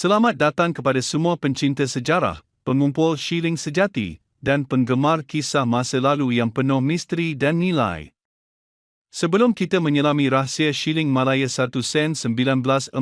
Selamat datang kepada semua pencinta sejarah, pengumpul shilling sejati, dan penggemar kisah masa lalu yang penuh misteri dan nilai. Sebelum kita menyelami rahsia shilling Malaya 1 sen 1943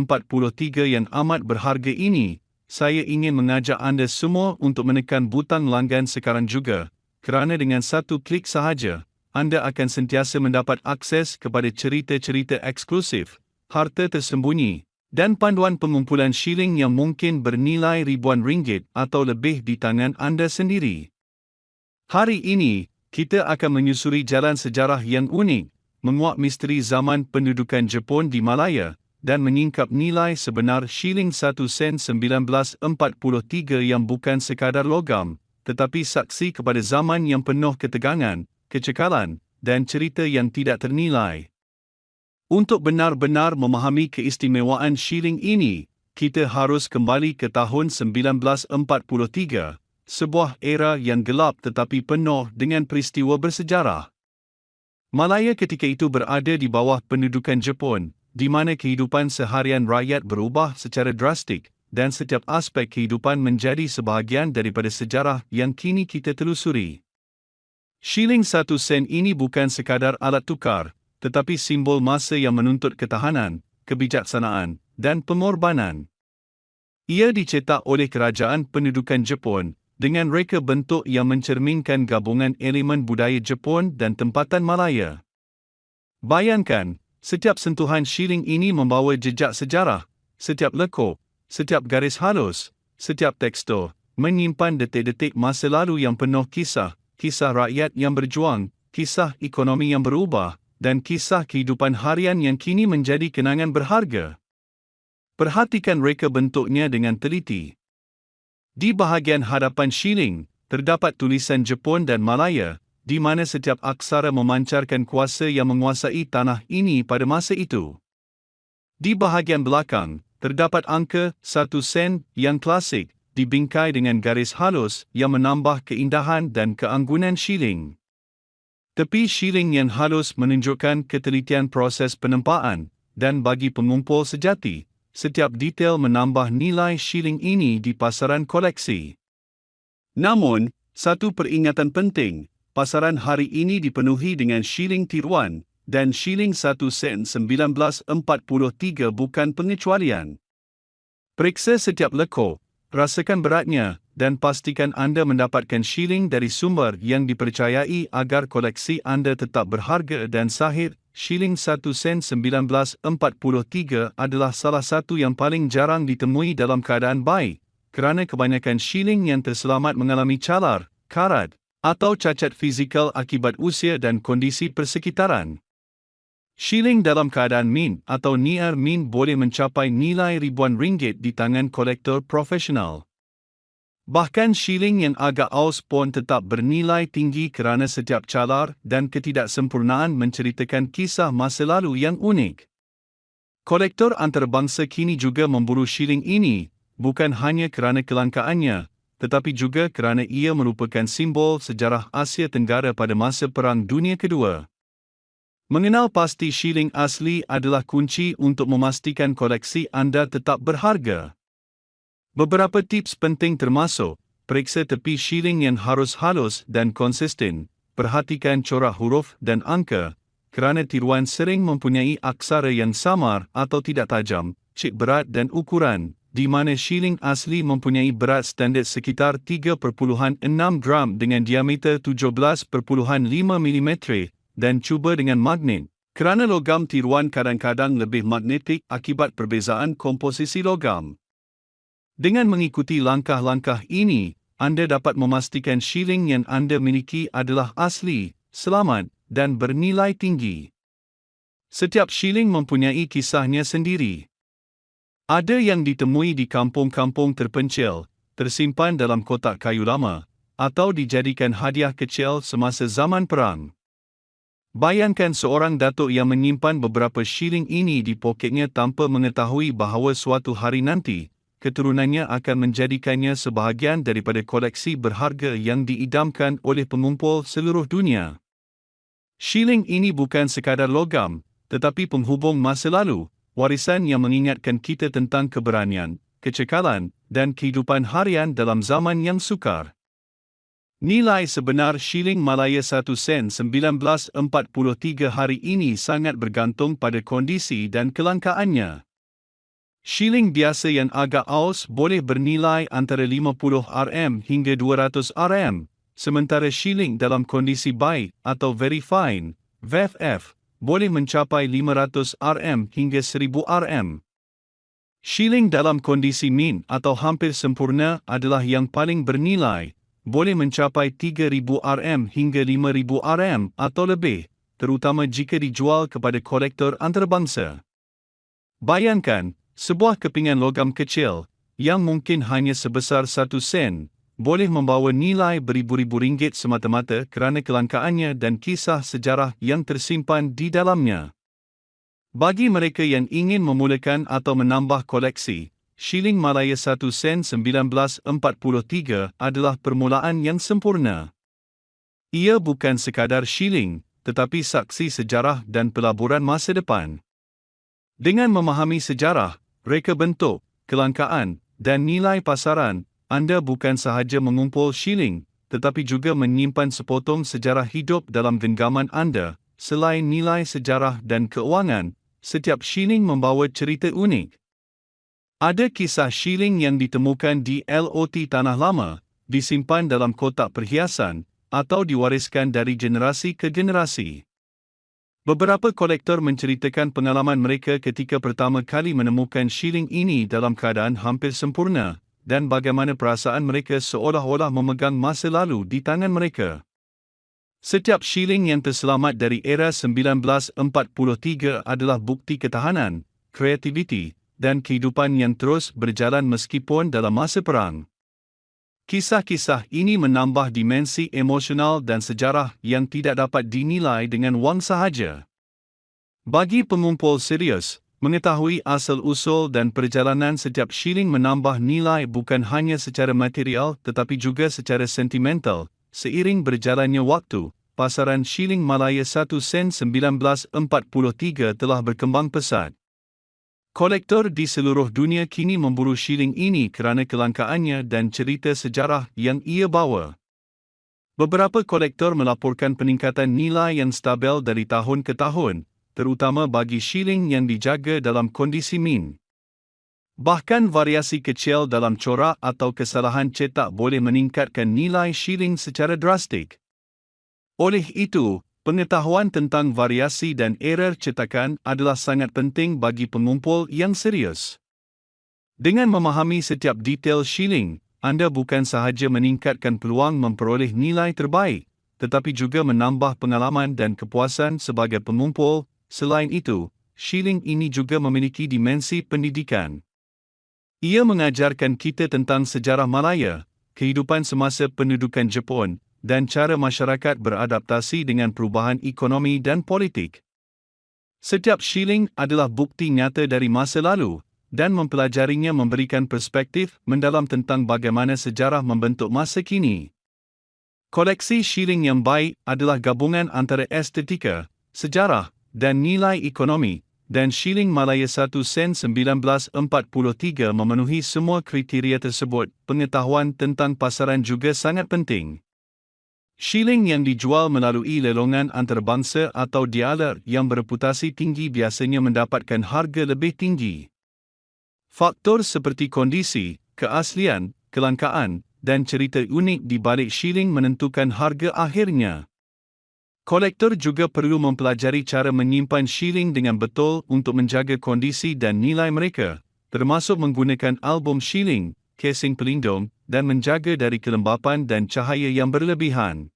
yang amat berharga ini, saya ingin mengajak anda semua untuk menekan butang langgan sekarang juga, kerana dengan satu klik sahaja, anda akan sentiasa mendapat akses kepada cerita-cerita eksklusif, harta tersembunyi, dan panduan pengumpulan shilling yang mungkin bernilai ribuan ringgit atau lebih di tangan anda sendiri. Hari ini, kita akan menyusuri jalan sejarah yang unik, menguak misteri zaman pendudukan Jepun di Malaya dan menyingkap nilai sebenar shilling 1 sen 1943 yang bukan sekadar logam, tetapi saksi kepada zaman yang penuh ketegangan, kecekalan dan cerita yang tidak ternilai. Untuk benar-benar memahami keistimewaan shilling ini, kita harus kembali ke tahun 1943, sebuah era yang gelap tetapi penuh dengan peristiwa bersejarah. Malaya ketika itu berada di bawah pendudukan Jepun, di mana kehidupan seharian rakyat berubah secara drastik dan setiap aspek kehidupan menjadi sebahagian daripada sejarah yang kini kita telusuri. Shilling satu sen ini bukan sekadar alat tukar, tetapi simbol masa yang menuntut ketahanan, kebijaksanaan, dan pengorbanan. Ia dicetak oleh kerajaan pendudukan Jepun dengan reka bentuk yang mencerminkan gabungan elemen budaya Jepun dan tempatan Malaya. Bayangkan, setiap sentuhan shilling ini membawa jejak sejarah, setiap lekuk, setiap garis halus, setiap tekstur, menyimpan detik-detik masa lalu yang penuh kisah, kisah rakyat yang berjuang, kisah ekonomi yang berubah, dan kisah kehidupan harian yang kini menjadi kenangan berharga. Perhatikan reka bentuknya dengan teliti. Di bahagian hadapan shilling, terdapat tulisan Jepun dan Malaya, di mana setiap aksara memancarkan kuasa yang menguasai tanah ini pada masa itu. Di bahagian belakang, terdapat angka 1 sen yang klasik, dibingkai dengan garis halus yang menambah keindahan dan keanggunan shilling. Tepi shilling yang halus menunjukkan ketelitian proses penempaan dan bagi pengumpul sejati, setiap detail menambah nilai shilling ini di pasaran koleksi. Namun, satu peringatan penting, pasaran hari ini dipenuhi dengan shilling tiruan dan shilling 1 sen 1943 bukan pengecualian. Periksa setiap lekuk, rasakan beratnya dan pastikan anda mendapatkan shilling dari sumber yang dipercayai agar koleksi anda tetap berharga dan sahih. Shilling 1 sen 1943 adalah salah satu yang paling jarang ditemui dalam keadaan baik kerana kebanyakan shilling yang terselamat mengalami calar, karat atau cacat fizikal akibat usia dan kondisi persekitaran. Shilling dalam keadaan min atau near min boleh mencapai nilai ribuan ringgit di tangan kolektor profesional. Bahkan shilling yang agak aus pun tetap bernilai tinggi kerana setiap calar dan ketidaksempurnaan menceritakan kisah masa lalu yang unik. Kolektor antarabangsa kini juga memburu shilling ini, bukan hanya kerana kelangkaannya, tetapi juga kerana ia merupakan simbol sejarah Asia Tenggara pada masa Perang Dunia Kedua. Mengenal pasti shilling asli adalah kunci untuk memastikan koleksi anda tetap berharga. Beberapa tips penting termasuk, periksa tepi shilling yang harus halus dan konsisten, perhatikan corak huruf dan angka, kerana tiruan sering mempunyai aksara yang samar atau tidak tajam, cik berat dan ukuran, di mana shilling asli mempunyai berat standard sekitar 3.6 gram dengan diameter 17.5 mm dan cuba dengan magnet. Kerana logam tiruan kadang-kadang lebih magnetik akibat perbezaan komposisi logam. Dengan mengikuti langkah-langkah ini, anda dapat memastikan shilling yang anda miliki adalah asli, selamat dan bernilai tinggi. Setiap shilling mempunyai kisahnya sendiri. Ada yang ditemui di kampung-kampung terpencil, tersimpan dalam kotak kayu lama, atau dijadikan hadiah kecil semasa zaman perang. Bayangkan seorang datuk yang menyimpan beberapa shilling ini di poketnya tanpa mengetahui bahawa suatu hari nanti, keturunannya akan menjadikannya sebahagian daripada koleksi berharga yang diidamkan oleh pengumpul seluruh dunia. Shilling ini bukan sekadar logam, tetapi penghubung masa lalu, warisan yang mengingatkan kita tentang keberanian, kecekalan, dan kehidupan harian dalam zaman yang sukar. Nilai sebenar shilling Malaya 1 sen 1943 hari ini sangat bergantung pada kondisi dan kelangkaannya. Shilling biasa yang agak aus boleh bernilai antara 50 RM hingga 200 RM, sementara shilling dalam kondisi baik atau very fine, VFF, boleh mencapai 500 RM hingga 1000 RM. Shilling dalam kondisi min atau hampir sempurna adalah yang paling bernilai, boleh mencapai 3000 RM hingga 5000 RM atau lebih, terutama jika dijual kepada kolektor antarabangsa. Bayangkan, sebuah kepingan logam kecil, yang mungkin hanya sebesar 1 sen, boleh membawa nilai beribu-ribu ringgit semata-mata kerana kelangkaannya dan kisah sejarah yang tersimpan di dalamnya. Bagi mereka yang ingin memulakan atau menambah koleksi, Shilling Malaya 1 sen 1943 adalah permulaan yang sempurna. Ia bukan sekadar shilling, tetapi saksi sejarah dan pelaburan masa depan. Dengan memahami sejarah, reka bentuk, kelangkaan dan nilai pasaran, anda bukan sahaja mengumpul shilling, tetapi juga menyimpan sepotong sejarah hidup dalam genggaman anda. Selain nilai sejarah dan keuangan, setiap shilling membawa cerita unik. Ada kisah shilling yang ditemukan di LOT Tanah Lama, disimpan dalam kotak perhiasan, atau diwariskan dari generasi ke generasi. Beberapa kolektor menceritakan pengalaman mereka ketika pertama kali menemukan shilling ini dalam keadaan hampir sempurna, dan bagaimana perasaan mereka seolah-olah memegang masa lalu di tangan mereka. Setiap shilling yang terselamat dari era 1943 adalah bukti ketahanan, kreativiti, dan kehidupan yang terus berjalan meskipun dalam masa perang. Kisah-kisah ini menambah dimensi emosional dan sejarah yang tidak dapat dinilai dengan wang sahaja. Bagi pengumpul serius, mengetahui asal-usul dan perjalanan setiap shilling menambah nilai bukan hanya secara material tetapi juga secara sentimental. Seiring berjalannya waktu, pasaran shilling Malaya 1 sen 1943 telah berkembang pesat. Kolektor di seluruh dunia kini memburu shilling ini kerana kelangkaannya dan cerita sejarah yang ia bawa. Beberapa kolektor melaporkan peningkatan nilai yang stabil dari tahun ke tahun, terutama bagi shilling yang dijaga dalam kondisi min. Bahkan variasi kecil dalam corak atau kesalahan cetak boleh meningkatkan nilai shilling secara drastik. Oleh itu, Pengetahuan tentang variasi dan error cetakan adalah sangat penting bagi pengumpul yang serius. Dengan memahami setiap detail shilling, anda bukan sahaja meningkatkan peluang memperoleh nilai terbaik, tetapi juga menambah pengalaman dan kepuasan sebagai pengumpul. Selain itu, shilling ini juga memiliki dimensi pendidikan. Ia mengajarkan kita tentang sejarah Malaya, kehidupan semasa pendudukan Jepun, dan cara masyarakat beradaptasi dengan perubahan ekonomi dan politik. Setiap shilling adalah bukti nyata dari masa lalu, dan mempelajarinya memberikan perspektif mendalam tentang bagaimana sejarah membentuk masa kini. Koleksi shilling yang baik adalah gabungan antara estetika, sejarah, dan nilai ekonomi, dan shilling Malaya 1 sen 1943 memenuhi semua kriteria tersebut. Pengetahuan tentang pasaran juga sangat penting. Shilling yang dijual melalui lelongan antarabangsa atau dialer yang bereputasi tinggi biasanya mendapatkan harga lebih tinggi. Faktor seperti kondisi, keaslian, kelangkaan dan cerita unik di balik shilling menentukan harga akhirnya. Kolektor juga perlu mempelajari cara menyimpan shilling dengan betul untuk menjaga kondisi dan nilai mereka, termasuk menggunakan album shilling, casing pelindung, dan menjaga dari kelembapan dan cahaya yang berlebihan.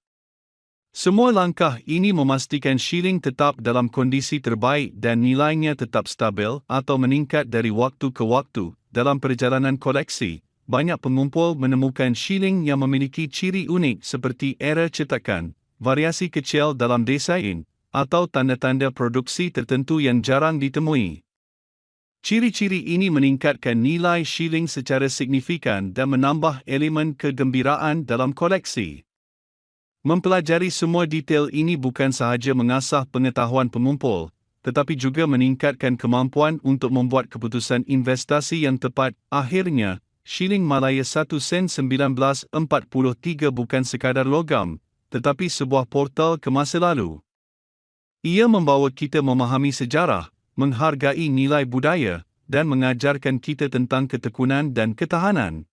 Semua langkah ini memastikan shilling tetap dalam kondisi terbaik dan nilainya tetap stabil atau meningkat dari waktu ke waktu. Dalam perjalanan koleksi, banyak pengumpul menemukan shilling yang memiliki ciri unik seperti era cetakan, variasi kecil dalam desain, atau tanda-tanda produksi tertentu yang jarang ditemui. Ciri-ciri ini meningkatkan nilai shilling secara signifikan dan menambah elemen kegembiraan dalam koleksi. Mempelajari semua detail ini bukan sahaja mengasah pengetahuan pengumpul, tetapi juga meningkatkan kemampuan untuk membuat keputusan investasi yang tepat. Akhirnya, shilling Malaya 1 sen 1943 bukan sekadar logam, tetapi sebuah portal ke masa lalu. Ia membawa kita memahami sejarah, menghargai nilai budaya dan mengajarkan kita tentang ketekunan dan ketahanan.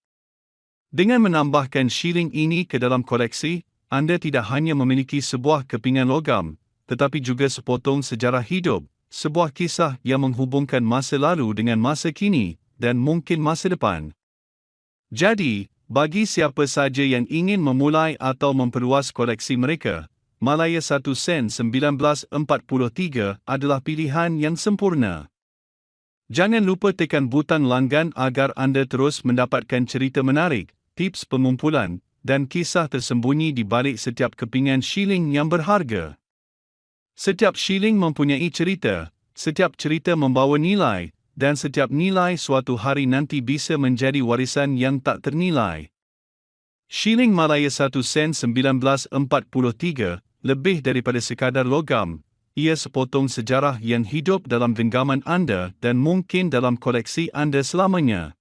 Dengan menambahkan shilling ini ke dalam koleksi, anda tidak hanya memiliki sebuah kepingan logam, tetapi juga sepotong sejarah hidup, sebuah kisah yang menghubungkan masa lalu dengan masa kini dan mungkin masa depan. Jadi, bagi siapa saja yang ingin memulai atau memperluas koleksi mereka, Malaya 1 Sen 1943 adalah pilihan yang sempurna. Jangan lupa tekan butang langgan agar anda terus mendapatkan cerita menarik, tips pengumpulan dan kisah tersembunyi di balik setiap kepingan shilling yang berharga. Setiap shilling mempunyai cerita, setiap cerita membawa nilai, dan setiap nilai suatu hari nanti bisa menjadi warisan yang tak ternilai. Shilling Malaya 1 sen 1943 lebih daripada sekadar logam, ia sepotong sejarah yang hidup dalam genggaman anda dan mungkin dalam koleksi anda selamanya.